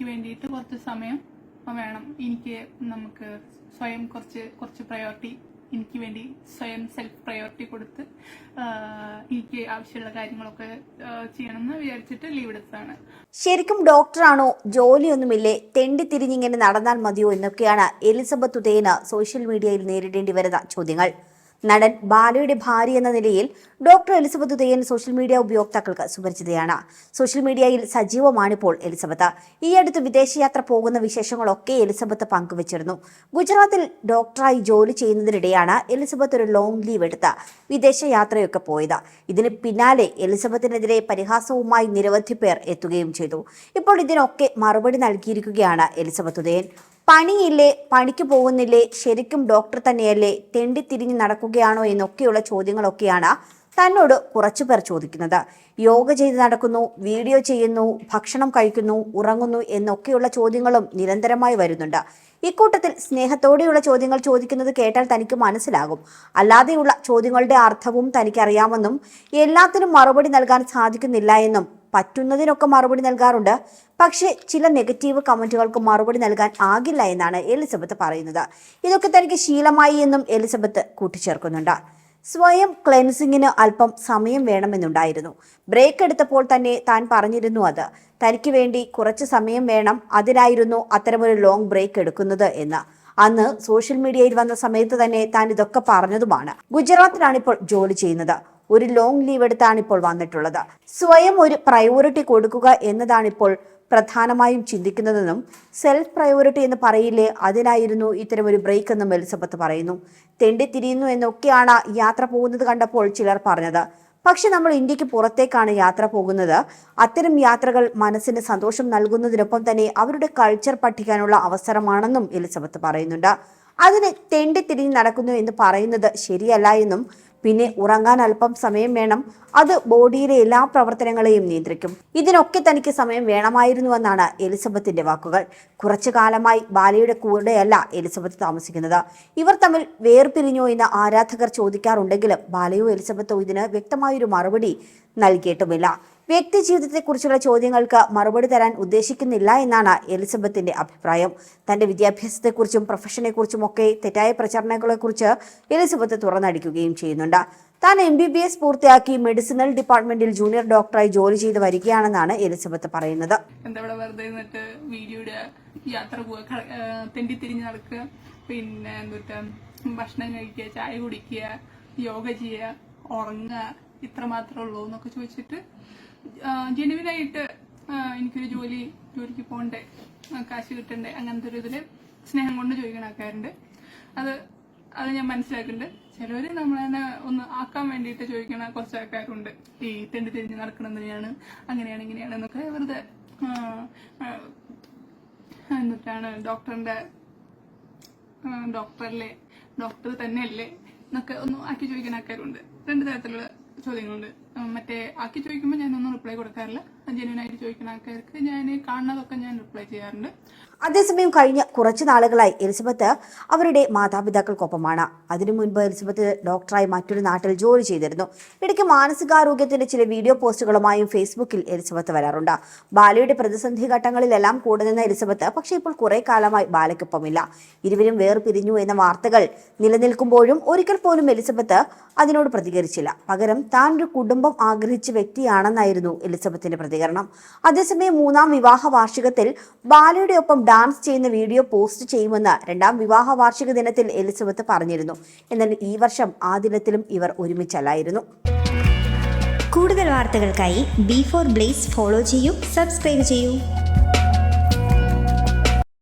എനിക്ക് വേണ്ടിയിട്ട് കുറച്ച് സമയം വേണം. എനിക്ക് നമുക്ക് സ്വയം കുറച്ച് കുറച്ച് പ്രയോറിറ്റി എനിക്ക് വേണ്ടി സ്വയം സെൽഫ് പ്രയോറിറ്റി കൊടുത്ത് എനിക്ക് ആവശ്യമുള്ള കാര്യങ്ങളൊക്കെ ചെയ്യണം എന്ന് വിചാരിച്ചിട്ട് ലീവ് എടുത്തതാണ്. ശരിക്കും ഡോക്ടറാണോ ജോലിയൊന്നുമില്ലേ? തെണ്ടി തിരിഞ്ഞിങ്ങനെ നടന്നാൽ മതിയോ എന്നൊക്കെയാണ് എലിസബത്ത് ഉദയന് സോഷ്യൽ മീഡിയയിൽ നേരിടേണ്ടി വരുന്ന ചോദ്യങ്ങൾ. നടൻ ബാലയുടെ ഭാര്യ എന്ന നിലയിൽ doctor Elizabeth Udayan social media ഉപയോക്താക്കൾക്ക് സുപരിചിതയാണ്. സോഷ്യൽ മീഡിയയിൽ സജീവമാണിപ്പോൾ എലിസബത്ത്. ഈ അടുത്ത് വിദേശയാത്ര പോകുന്ന വിശേഷങ്ങളൊക്കെ എലിസബത്ത് പങ്കുവച്ചിരുന്നു. ഗുജറാത്തിൽ ഡോക്ടറായി ജോലി ചെയ്യുന്നതിനിടെയാണ് എലിസബത്ത് ഒരു ലോങ് ലീവ് എടുത്ത് വിദേശയാത്രയൊക്കെ പോയത്. ഇതിന് പിന്നാലെ എലിസബത്തിനെതിരെ പരിഹാസവുമായി നിരവധി പേർ എത്തുകയും ചെയ്തു. ഇപ്പോൾ ഇതിനൊക്കെ മറുപടി നൽകിയിരിക്കുകയാണ് എലിസബത്ത് ഉദയൻ. പണിയില്ലേ? പണിക്ക് പോകുന്നില്ലേ? ശരിക്കും ഡോക്ടർ തന്നെയല്ലേ? തെണ്ടി തിരിഞ്ഞ് നടക്കുകയാണോ? എന്നൊക്കെയുള്ള ചോദ്യങ്ങളൊക്കെയാണ് തന്നോട് കുറച്ചു പേർ ചോദിക്കുന്നത്. യോഗ ചെയ്ത് നടക്കുന്നു വീഡിയോ ചെയ്യുന്നു ഭക്ഷണം കഴിക്കുന്നു ഉറങ്ങുന്നു എന്നൊക്കെയുള്ള ചോദ്യങ്ങളും നിരന്തരമായി വരുന്നുണ്ട്. ഇക്കൂട്ടത്തിൽ സ്നേഹത്തോടെയുള്ള ചോദ്യങ്ങൾ ചോദിക്കുന്നത് കേട്ടാൽ തനിക്ക് മനസ്സിലാകും. അല്ലാതെയുള്ള ചോദ്യങ്ങളുടെ അർത്ഥവും തനിക്കറിയാമെന്നും എല്ലാത്തിനും മറുപടി നൽകാൻ സാധിക്കുന്നില്ല എന്നും പറ്റുന്നതിനൊക്കെ മറുപടി നൽകാറുണ്ട്. പക്ഷേ ചില നെഗറ്റീവ് കമന്റുകൾക്ക് മറുപടി നൽകാൻ ആകില്ല എന്നാണ് എലിസബത്ത് പറയുന്നത്. ഇതൊക്കെ തനിക്ക് ശീലമായി എന്നും എലിസബത്ത് കൂട്ടിച്ചേർക്കുന്നുണ്ട്. സ്വയം ക്ലെൻസിങ്ങിന് അല്പം സമയം വേണമെന്നുണ്ടായിരുന്നു. ബ്രേക്ക് എടുത്തപ്പോൾ തന്നെ താൻ പറഞ്ഞിരുന്നു അത്. തനിക്ക് വേണ്ടി കുറച്ച് സമയം വേണം. അതിനായിരുന്നു അത്തരമൊരു ലോങ് ബ്രേക്ക് എടുക്കുന്നത് എന്ന്. അന്ന് സോഷ്യൽ മീഡിയയിൽ വന്ന സമയത്ത് തന്നെ താൻ ഇതൊക്കെ പറഞ്ഞതുമാണ്. ഗുജറാത്തിലാണ് ഇപ്പോൾ ജോലി ചെയ്യുന്നത്. ഒരു ലോങ് ലീവ് എടുത്താണ് ഇപ്പോൾ വന്നിട്ടുള്ളത്. സ്വയം ഒരു പ്രയോറിറ്റി കൊടുക്കുക എന്നതാണ് ഇപ്പോൾ പ്രധാനമായും ചിന്തിക്കുന്നതെന്നും സെൽഫ് പ്രയോറിറ്റി എന്ന് പറയില്ലേ അതിനായിരുന്നു ഇത്തരം ഒരു ബ്രേക്ക് എന്നും എലിസബത്ത് പറയുന്നു. തെണ്ടി തിരിയുന്നു എന്നൊക്കെയാണ് യാത്ര പോകുന്നത് കണ്ടപ്പോൾ ചിലർ പറഞ്ഞത്. പക്ഷെ നമ്മൾ ഇന്ത്യയ്ക്ക് പുറത്തേക്കാണ് യാത്ര പോകുന്നത്. അത്തരം യാത്രകൾ മനസ്സിന് സന്തോഷം നൽകുന്നതിനൊപ്പം തന്നെ അവരുടെ കൾച്ചർ പഠിക്കാനുള്ള അവസരമാണെന്നും എലിസബത്ത് പറയുന്നുണ്ട്. അതിന് തെണ്ടി തിരിഞ്ഞ് നടക്കുന്നു എന്ന് പറയുന്നത് ശരിയല്ല എന്നും പിന്നെ ഉറങ്ങാൻ അല്പം സമയം വേണം. അത് ബോഡിയിലെ എല്ലാ പ്രവർത്തനങ്ങളെയും നിയന്ത്രിക്കും. ഇതിനൊക്കെ തനിക്ക് സമയം വേണമായിരുന്നുവെന്നാണ് എലിസബത്തിന്റെ വാക്കുകൾ. കുറച്ചു കാലമായി ബാലയുടെ കൂടെയല്ല എലിസബത്ത് താമസിക്കുന്നത്. ഇവർ തമ്മിൽ വേർപിരിഞ്ഞോ എന്ന് ആരാധകർ ചോദിക്കാറുണ്ടെങ്കിലും ബാലയോ എലിസബത്തോ ഇതിന് വ്യക്തമായൊരു മറുപടി നൽകിയിട്ടുമില്ല. വ്യക്തി ജീവിതത്തെക്കുറിച്ചുള്ള ചോദ്യങ്ങൾക്ക് മറുപടി തരാൻ ഉദ്ദേശിക്കുന്നില്ല എന്നാണ് എലിസബത്തിന്റെ അഭിപ്രായം. തന്റെ വിദ്യാഭ്യാസത്തെക്കുറിച്ചും പ്രൊഫഷനെക്കുറിച്ചും ഒക്കെ തെറ്റായ പ്രചരണങ്ങളെക്കുറിച്ച് എലിസബത്ത് തുറന്നടിക്കുകയും ചെയ്യുന്നുണ്ട്. താൻ എം ബി ബി എസ് പൂർത്തിയാക്കി മെഡിസിനൽ ഡിപ്പാർട്ട്മെന്റിൽ ജൂനിയർ ഡോക്ടറായി ജോലി ചെയ്ത് വരികയാണെന്നാണ് എലിസബത്ത് പറയുന്നത്. യാത്ര നടക്കുക പിന്നെ എന്താ ഭക്ഷണം കഴിക്കുക ചായ കുടിക്കുക യോഗ ചെയ്യുക ഉറങ്ങുക ഇത്ര മാത്രമേ ഉള്ളൂ എന്നൊക്കെ ചോദിച്ചിട്ട് ജെനുവിനായിട്ട് എനിക്കൊരു ജോലി ജോലിക്ക് പോകണ്ടേ കാശ് കിട്ടണ്ടേ അങ്ങനത്തെ ഒരു ഇതിൽ സ്നേഹം കൊണ്ട് ചോദിക്കണ ആൾക്കാരുണ്ട്. അത് അത് ഞാൻ മനസ്സിലാക്കുന്നുണ്ട്. ചിലവര് നമ്മളെന്നെ ഒന്ന് ആക്കാൻ വേണ്ടിയിട്ട് ചോദിക്കണ കുറച്ച് ആൾക്കാരുണ്ട്. ഈ തെണ്ടി തിരിഞ്ഞ് നടക്കണം തന്നെയാണ് അങ്ങനെയാണ് ഇങ്ങനെയാണ് എന്നൊക്കെ വെറുതെ എന്നിട്ടാണ് ഡോക്ടറിന്റെ ഡോക്ടറല്ലേ ഡോക്ടർ തന്നെയല്ലേ എന്നൊക്കെ ഒന്ന് ആക്കി ചോദിക്കുന്ന ആൾക്കാരുണ്ട്. രണ്ട് തരത്തിലുള്ള ചോദ്യങ്ങളുണ്ട്. മറ്റേ ആക്കി ചോദിക്കുമ്പോൾ ഞാനൊന്നും റിപ്ലൈ കൊടുക്കാറില്ല. ആൾക്കാർക്ക് ഞാൻ ഞാൻ റിപ്ലൈ ചെയ്യാറുണ്ട്. അതേസമയം കഴിഞ്ഞ കുറച്ചു നാളുകളായി എലിസബത്ത് അവരുടെ മാതാപിതാക്കൾക്കൊപ്പമാണ്. അതിനു മുൻപ് എലിസബത്ത് ഡോക്ടറായി മറ്റൊരു നാട്ടിൽ ജോലി ചെയ്തിരുന്നു. ഇടയ്ക്ക് മാനസികാരോഗ്യത്തിന്റെ ചില വീഡിയോ പോസ്റ്റുകളുമായും ഫേസ്ബുക്കിൽ എലിസബത്ത് വരാറുണ്ട്. ബാലയുടെ പ്രതിസന്ധി ഘട്ടങ്ങളിലെല്ലാം കൂടെ നിന്ന എലിസബത്ത് പക്ഷേ ഇപ്പോൾ കുറെ കാലമായി ബാലയ്ക്കൊപ്പമില്ല. ഇരുവരും വേർപിരിഞ്ഞു എന്ന വാർത്തകൾ നിലനിൽക്കുമ്പോഴും ഒരിക്കൽ പോലും എലിസബത്ത് അതിനോട് പ്രതികരിച്ചില്ല. പകരം താൻ ഒരു കുടുംബം ആഗ്രഹിച്ച വ്യക്തിയാണെന്നായിരുന്നു എലിസബത്തിന്റെ പ്രതികരണം അതേസമയം മൂന്നാം വിവാഹ വാർഷികത്തിൽ ബാലയുടെ ഒപ്പം ഡാൻസ് ചെയ്യുന്ന വീഡിയോ പോസ്റ്റ് ചെയ്യുമെന്ന് രണ്ടാം വിവാഹ വാർഷിക ദിനത്തിൽ എലിസബത്ത് പറഞ്ഞിരുന്നു. എന്നാൽ ഈ വർഷം ആ ദിനത്തിലും ഇവർ ഒരുമിച്ചല്ലായിരുന്നു. കൂടുതൽ വാർത്തകൾക്കായി ബി ഫോർ ബ്ലേസ് ഫോളോ ചെയ്യൂ സബ്സ്ക്രൈബ് ചെയ്യൂ.